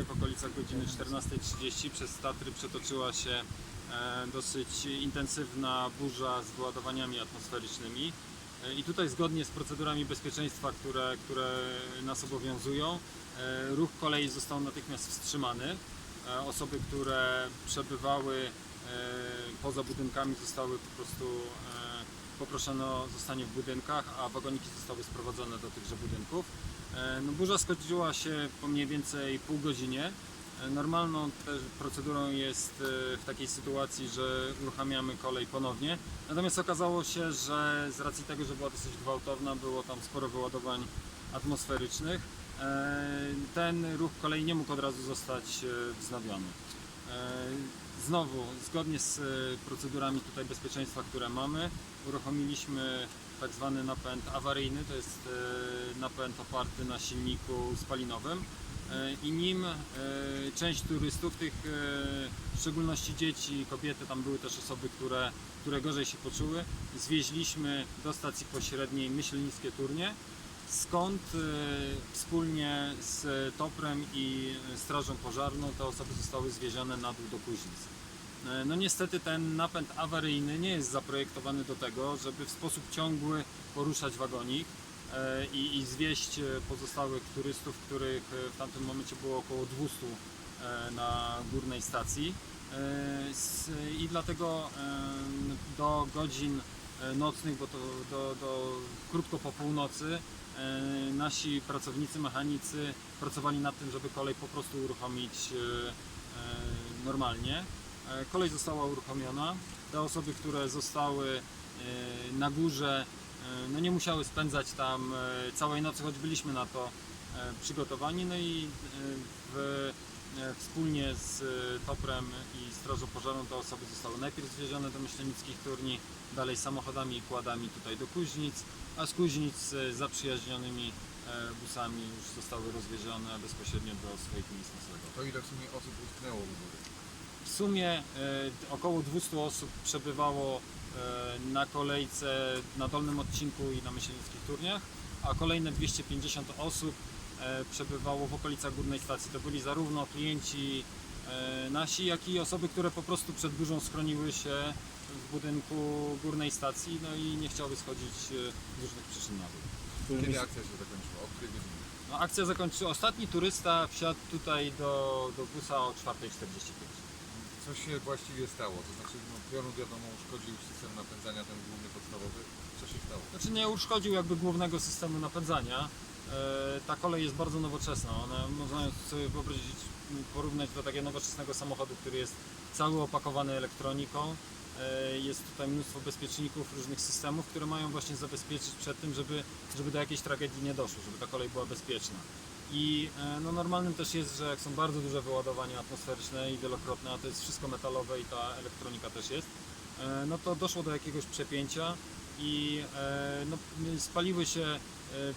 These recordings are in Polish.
wczoraj w okolicach godziny 14.30 przez Tatry przetoczyła się e, dosyć intensywna burza z wyładowaniami atmosferycznymi. E, I tutaj zgodnie z procedurami bezpieczeństwa, które, które nas obowiązują, e, ruch kolei został natychmiast wstrzymany. Osoby, które przebywały poza budynkami zostały po prostu poproszone o zostanie w budynkach, a wagoniki zostały sprowadzone do tychże budynków. E, No, burza skończyła się po mniej więcej pół godzinie. E, Normalną procedurą jest e, w takiej sytuacji, że uruchamiamy kolej ponownie. Natomiast okazało się, że z racji tego, że była dosyć gwałtowna, było tam sporo wyładowań atmosferycznych. Ten ruch kolei nie mógł od razu zostać wznowiony. Znowu, zgodnie z e, procedurami tutaj bezpieczeństwa, które mamy, uruchomiliśmy tak zwany napęd awaryjny, to jest e, napęd oparty na silniku spalinowym E, i nim część turystów, tych w szczególności dzieci, kobiety, tam były też osoby, które, które gorzej się poczuły, zwieźliśmy do stacji pośredniej Myślenickie Turnie, skąd e, wspólnie z Toprem i Strażą Pożarną te osoby zostały zwiezione na dół do Kuźnic. E, No niestety ten napęd awaryjny nie jest zaprojektowany do tego, żeby w sposób ciągły poruszać wagonik e, i, i zwieść pozostałych turystów, których w tamtym momencie było około 200 e, na górnej stacji. I dlatego do godzin nocnych, bo to do, do krótko po północy, nasi pracownicy, mechanicy pracowali nad tym, żeby kolej po prostu uruchomić e, e, normalnie. E, Kolej została uruchomiona. Te osoby, które zostały e, na górze, e, no nie musiały spędzać tam e, całej nocy, choć byliśmy na to e, przygotowani. No i e, w, e, wspólnie z e, Toprem i Strażą Pożarną te osoby zostały najpierw zwiezione do myślenickich turni, dalej samochodami i kładami tutaj do Kuźnic, a z Kuźnic z zaprzyjaźnionymi e, busami już zostały rozwiezione bezpośrednio do swoich miejsc noclegowых. To ile w sumie osób utknęło u góry? W sumie e, około 200 osób przebywało e, na kolejce na dolnym odcinku i na myślenickich turniach, a kolejne 250 osób e, przebywało w okolicach górnej stacji. To byli zarówno klienci e, nasi, jak i osoby, które po prostu przed burzą schroniły się w budynku górnej stacji no i nie chciały schodzić e, z różnych przyczyn na dół. Kiedy akcja się zakończyła? O której godzinie? No, akcja zakończyła. Ostatni turysta wsiadł tutaj do, do busa o 4.45. Co się właściwie stało? To znaczy, no, piorun wiadomo uszkodził system napędzania, ten główny podstawowy. Co się stało? Znaczy nie uszkodził jakby głównego systemu napędzania. E, Ta kolej jest bardzo nowoczesna. Ona można ją sobie wyobrazić, porównać do takiego nowoczesnego samochodu, który jest cały opakowany elektroniką. E, Jest tutaj mnóstwo bezpieczników, różnych systemów, które mają właśnie zabezpieczyć przed tym, żeby, żeby do jakiejś tragedii nie doszło, żeby ta kolej była bezpieczna. I e, no, normalnym też jest, że jak są bardzo duże wyładowania atmosferyczne i wielokrotne, a to jest wszystko metalowe i ta elektronika też jest, no to doszło do jakiegoś przepięcia i e, no, spaliły się e,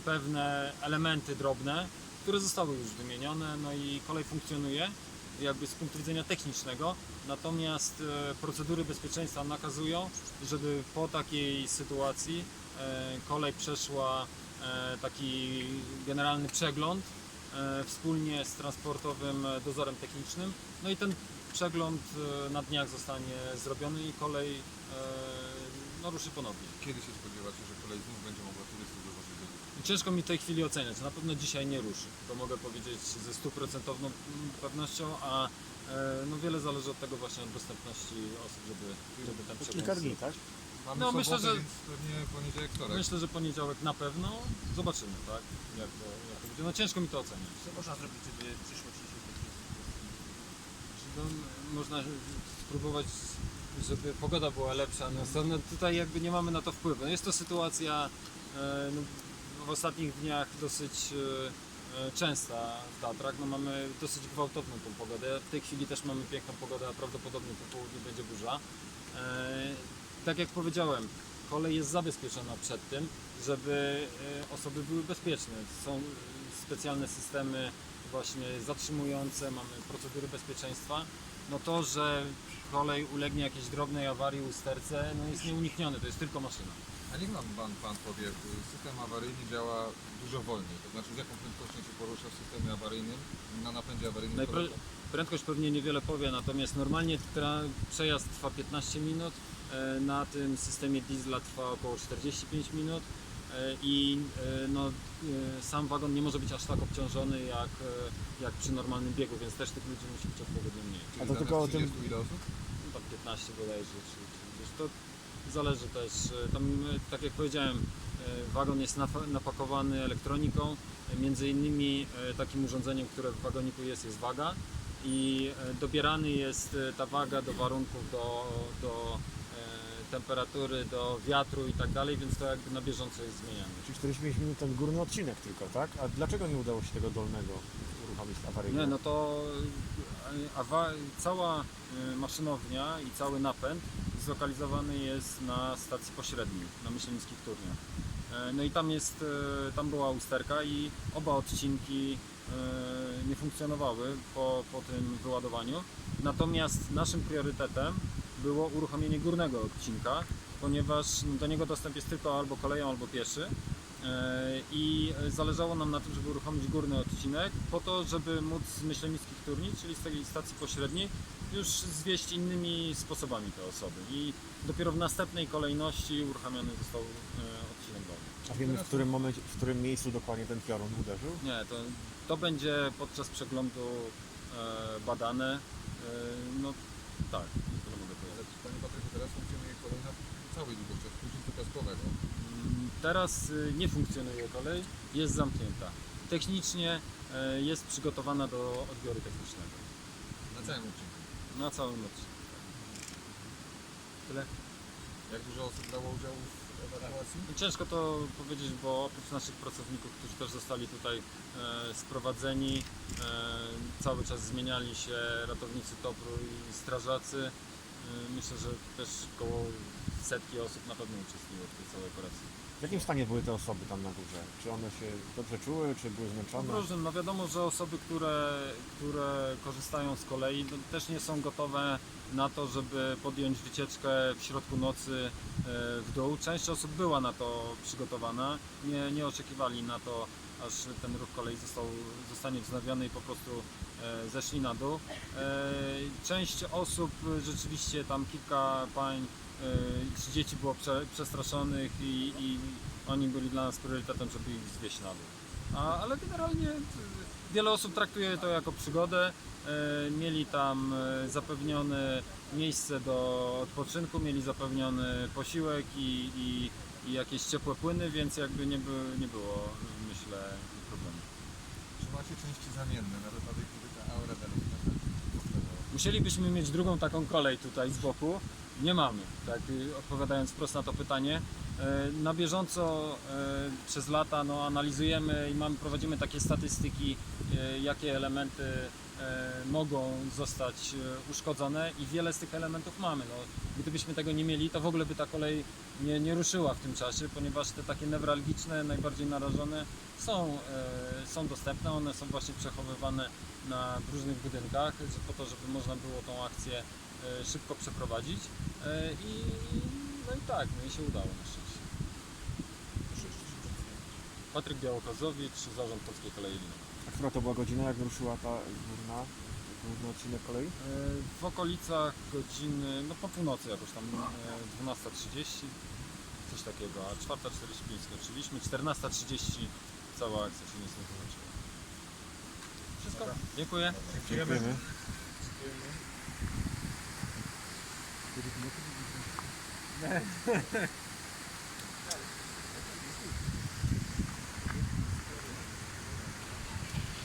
pewne elementy drobne, które zostały już wymienione, no i kolej funkcjonuje jakby z punktu widzenia technicznego, natomiast e, procedury bezpieczeństwa nakazują, żeby po takiej sytuacji kolej przeszła taki generalny przegląd wspólnie z transportowym dozorem technicznym. No i ten przegląd na dniach zostanie zrobiony i kolej no, ruszy ponownie. Kiedy się spodziewacie, że kolej znów będzie mogła turystów dowozić do góry? Ciężko mi w tej chwili oceniać, na pewno dzisiaj nie ruszy, to mogę powiedzieć ze stuprocentowną pewnością, a e, no, wiele zależy od tego właśnie od dostępności osób, żeby, żeby ten To przegląd kilka dni, tak? Mamy No, sobotę, myślę, że- więc pewnie poniedziałek, wtorek. Myślę, że poniedziałek na pewno, zobaczymy, tak, jak to, jak to będzie. No ciężko mi to ocenić. Co można zrobić, żeby w przyszłości się takie No, można spróbować, żeby pogoda była lepsza. No, no, tutaj jakby nie mamy na to wpływu. No, jest to sytuacja e, no, w ostatnich dniach dosyć e, e, częsta w Tatrach. No, mamy dosyć gwałtowną tą pogodę. W tej chwili też mamy piękną pogodę, a prawdopodobnie po południu będzie burza. Tak jak powiedziałem, kolej jest zabezpieczona przed tym, żeby osoby były bezpieczne. Są specjalne systemy właśnie zatrzymujące, mamy procedury bezpieczeństwa. No to, że kolej ulegnie jakiejś drobnej awarii, usterce, no jest nieuniknione, to jest tylko maszyna. A niech nam pan, pan powie, y, system awaryjny działa dużo wolniej. To znaczy z jaką prędkością się porusza w systemie awaryjnym na napędzie awaryjnym? Najpro... Prędkość pewnie niewiele powie, natomiast normalnie tra... przejazd trwa 15 minut, e, na tym systemie diesla trwa około 45 minut e, i e, no, e, sam wagon nie może być aż tak obciążony jak, e, jak przy normalnym biegu, więc też tych ludzi musi być odpowiednio mniej. A to tylko o tym- 30 ile osób? No, tam 15 bodajże, czy, czy wiesz, to zależy też. e, Tam, e, tak jak powiedziałem, e, wagon jest napakowany elektroniką, między innymi takim urządzeniem, które w wagoniku jest, jest waga i dobierany jest ta waga do warunków, do, do temperatury, do wiatru i tak dalej, więc to jakby na bieżąco jest zmieniane. Czyli 45 minut ten górny odcinek tylko, tak? A dlaczego nie udało się tego dolnego uruchomić awaryjnie? Nie, no to cała e, maszynownia i cały napęd zlokalizowany jest na stacji pośredniej, na Myślenickich Turniach. E, No i tam jest, e, tam była usterka i oba odcinki nie funkcjonowały po, po tym wyładowaniu. Natomiast naszym priorytetem było uruchomienie górnego odcinka, ponieważ do niego dostęp jest tylko albo koleją, albo pieszy. E, I zależało nam na tym, żeby uruchomić górny odcinek, po to, żeby móc z myślenickich turni, czyli z tej stacji pośredniej, już zwieść innymi sposobami te osoby. I dopiero w następnej kolejności uruchamiony został e, odcinek dolny. A wiemy w którym momencie, w którym miejscu dokładnie ten piorun uderzył? Nie, to, to będzie podczas przeglądu e, badane. E, no tak, tyle mogę powiedzieć. Ale Panie Patryku, teraz funkcjonuje kolej na całej długości, Teraz y, nie funkcjonuje kolej, jest zamknięta. Technicznie e, jest przygotowana do odbioru technicznego. Na całym odcinku. Na całym odcinku. Tyle. Jak dużo osób brało udział w ewakuacji? Ciężko to powiedzieć, bo oprócz naszych pracowników, którzy też zostali tutaj e, sprowadzeni, e, cały czas zmieniali się ratownicy TOPR i strażacy. E, myślę, że też około setki osób na pewno uczestniczyło w tej całej operacji. W jakim stanie były te osoby tam na górze? Czy one się dobrze czuły, czy były zmęczone? różnym, no wiadomo, że osoby, które, które korzystają z kolei, no, też nie są gotowe na to, żeby podjąć wycieczkę w środku nocy e, w dół. Część osób była na to przygotowana, nie, nie oczekiwali na to, aż ten ruch kolei został, zostanie wznowiony i po prostu e, zeszli na dół. E, Część osób e, rzeczywiście, tam kilka pań czy dzieci było prze, przestraszonych i, i oni byli dla nas priorytetem, żeby ich zwieść na dół. A, ale generalnie wiele osób traktuje to jako przygodę. Mieli tam zapewnione miejsce do odpoczynku, mieli zapewniony posiłek i, i, i jakieś ciepłe płyny, więc jakby nie, by, nie było, myślę, problemu. Czy macie części zamienne na wypadek, gdyby ta aura dalej? Musielibyśmy mieć drugą taką kolej tutaj z boku. Nie mamy, tak y, odpowiadając wprost na to pytanie. E, Na bieżąco e, przez lata no, analizujemy i mamy, prowadzimy takie statystyki, e, jakie elementy mogą zostać e, uszkodzone i wiele z tych elementów mamy. No, gdybyśmy tego nie mieli, to w ogóle by ta kolej nie, nie ruszyła w tym czasie, ponieważ te takie newralgiczne, najbardziej narażone są, e, są dostępne, one są właśnie przechowywane na różnych budynkach, po to, żeby można było tą akcję e, szybko przeprowadzić E, i no i tak, no i się udało na szczęście. Patryk Białokozowicz, Zarząd Polskiej Kolei Linowej. A która to była godzina, jak ruszyła ta górna, główny odcinek kolei? E, W okolicach godziny, no po północy jakoś tam, e, 12.30, coś takiego, a 4.45 skończyliśmy, 14.30 cała akcja się niestety zaczęła. Wszystko? Dziękuję. Dziękujemy.